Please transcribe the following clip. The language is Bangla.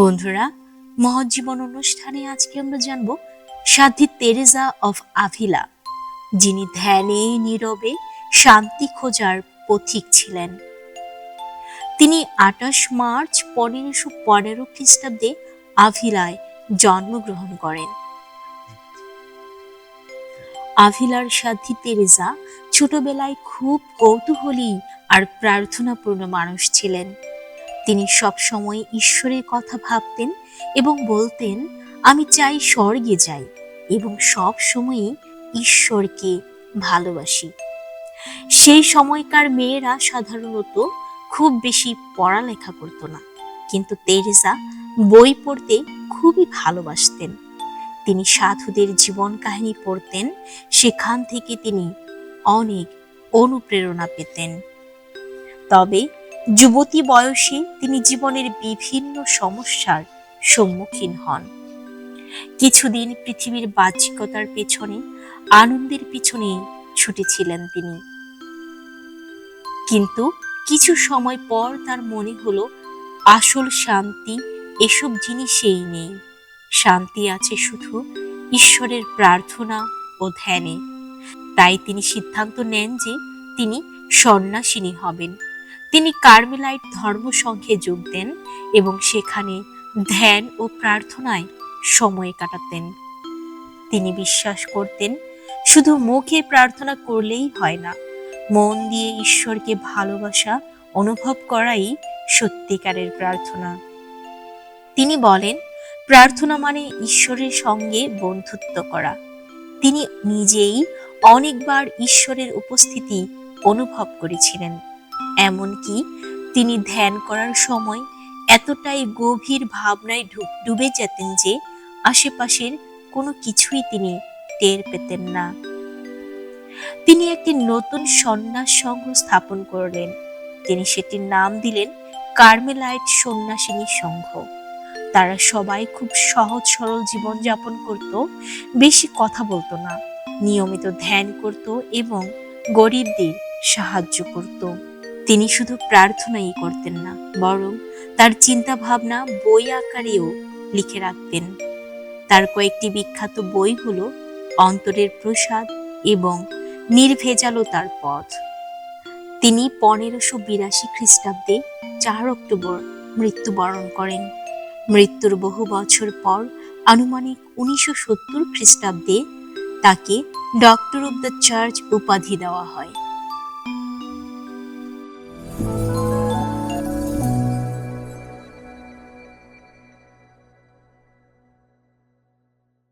বন্ধুরা মহৎ জীবন অনুষ্ঠানে আজকে আমরা জানব সাধ্বী তেরেজা অফ আভিলা, যিনি ধ্যানে নীরবে শান্তি খোঁজার পথিক ছিলেন। তিনি আঠাশ মার্চ পনেরোশো পনেরো খ্রিস্টাব্দে আভিলায় জন্মগ্রহণ করেন। আভিলার সাধ্বী তেরেজা ছোটবেলায় খুব কৌতূহলী আর প্রার্থনাপূর্ণ মানুষ ছিলেন। তিনি সবসময় ঈশ্বরের কথা ভাবতেন এবং বলতেন, আমি চাই স্বর্গে যাই এবং সব সময়ই ঈশ্বরকে ভালোবাসি। সেই সময়কার মেয়েরা সাধারণত খুব বেশি পড়ালেখা করতো না, কিন্তু তেরেসা বই পড়তে খুবই ভালোবাসতেন। তিনি সাধুদের জীবন কাহিনী পড়তেন, সেখান থেকে তিনি অনেক অনুপ্রেরণা পেতেন। তবে যুবতী বয়সে তিনি জীবনের বিভিন্ন সমস্যার সম্মুখীন হন। কিছুদিন পৃথিবীর বাহ্যিকতার পেছনে, আনন্দের পিছনে ছুটেছিলেন তিনি। কিন্তু কিছু সময় পর তার মনে হলো, আসল শান্তি এসব জিনিসেই নেই। শান্তি আছে শুধু ঈশ্বরের প্রার্থনা ও ধ্যানে। তাই তিনি সিদ্ধান্ত নেন যে তিনি সন্ন্যাসিনী হবেন। তিনি কার্মেলাইট ধর্মসংঘে যোগ দেন এবং সেখানে ধ্যান ও প্রার্থনায় সময় কাটাতেন। তিনি বিশ্বাস করতেন, শুধু মুখে প্রার্থনা করলেই হয় না, মন দিয়ে ঈশ্বরকে ভালোবাসা অনুভব করাই সত্যিকারের প্রার্থনা। তিনি বলেন, প্রার্থনা মানে ঈশ্বরের সঙ্গে বন্ধুত্ব করা। তিনি নিজেই অনেকবার ঈশ্বরের উপস্থিতি অনুভব করেছিলেন। এমনকি তিনি ধ্যান করার সময় এতটাই গভীর ভাবনায় ডুবে যেতেন যে আশেপাশের কোনো কিছুই তিনি টের পেতেন না। তিনি একটি নতুন সন্ন্যাস সংঘ স্থাপন করলেন। তিনি সেটির নাম দিলেন কার্মেলাইট সন্ন্যাসিনী সংঘ। তারা সবাই খুব সহজ সরল জীবনযাপন করত, বেশি কথা বলতো না, নিয়মিত ধ্যান করত এবং গরিবদের সাহায্য করত। তিনি শুধু প্রার্থনাই করতেন না, বরং তার চিন্তা ভাবনা বই আকারেও লিখে রাখতেন। তার কয়েকটি বিখ্যাত বই হলো অন্তরের প্রসাদ এবং নির্ভেজালতার পথ। তিনি পনেরোশো বিরাশি খ্রিস্টাব্দে চার অক্টোবর মৃত্যুবরণ করেন। মৃত্যুর বহু বছর পর আনুমানিক উনিশশো সত্তর খ্রিস্টাব্দে তাকে ডক্টর অব দ্য চার্চ উপাধি দেওয়া হয়।